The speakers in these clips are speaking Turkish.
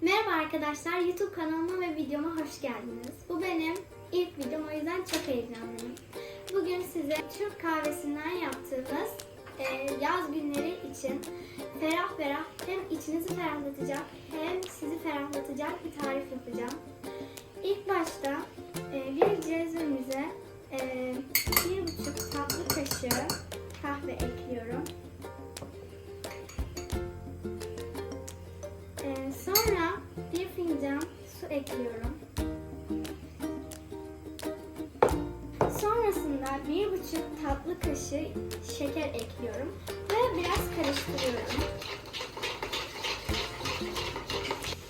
Merhaba arkadaşlar, YouTube kanalıma ve videoma hoş geldiniz. Bu benim ilk videom, o yüzden çok heyecanlıyım. Bugün size Türk kahvesinden yaptığımız e, yaz günleri için ferah ferah hem içinizi ferahlatacak hem sizi ferahlatacak bir tarif yapacağım. Bir fincan su ekliyorum. Sonrasında bir buçuk tatlı kaşığı şeker ekliyorum ve biraz karıştırıyorum.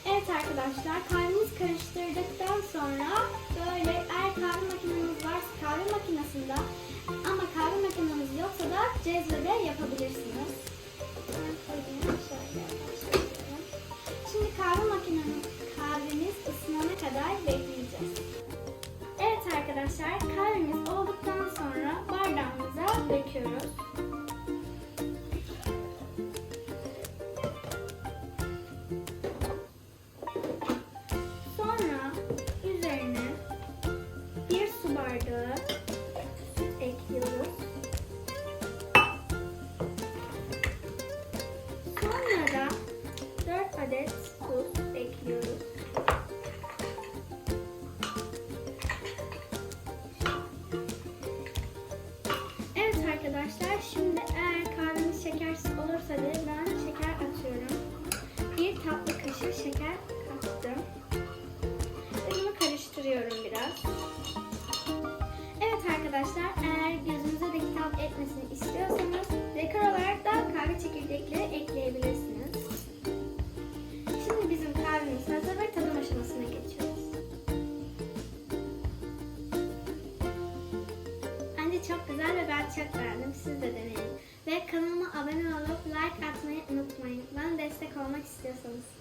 Evet arkadaşlar kahvemizi karıştırdıktan sonra böyle eğer kahve makineniz varsa kahve makinesinde ama kahve makineniz yoksa da cezvede yapabilirsiniz. Şimdi kahve makinemiz, kahvemiz ısınana kadar bekleyeceğiz. Evet arkadaşlar kahvemiz olduktan sonra bardağımıza döküyoruz. Sonra üzerine bir su bardağı diye ben şeker atıyorum. Bir tatlı kaşığı şeker kattım. Ve bunu karıştırıyorum biraz. Evet arkadaşlar eğer gözünüze de hitap etmesini istiyorsanız dekor olarak da kahve çekirdekleri ekleyebilirsiniz. Şimdi bizim kahvemiz hazır ve tadım aşamasına geçiyoruz. Bence çok güzel ve ben çok beğendim. Siz de deneyin. Ve kanalıma abone olup almak istiyorsanız.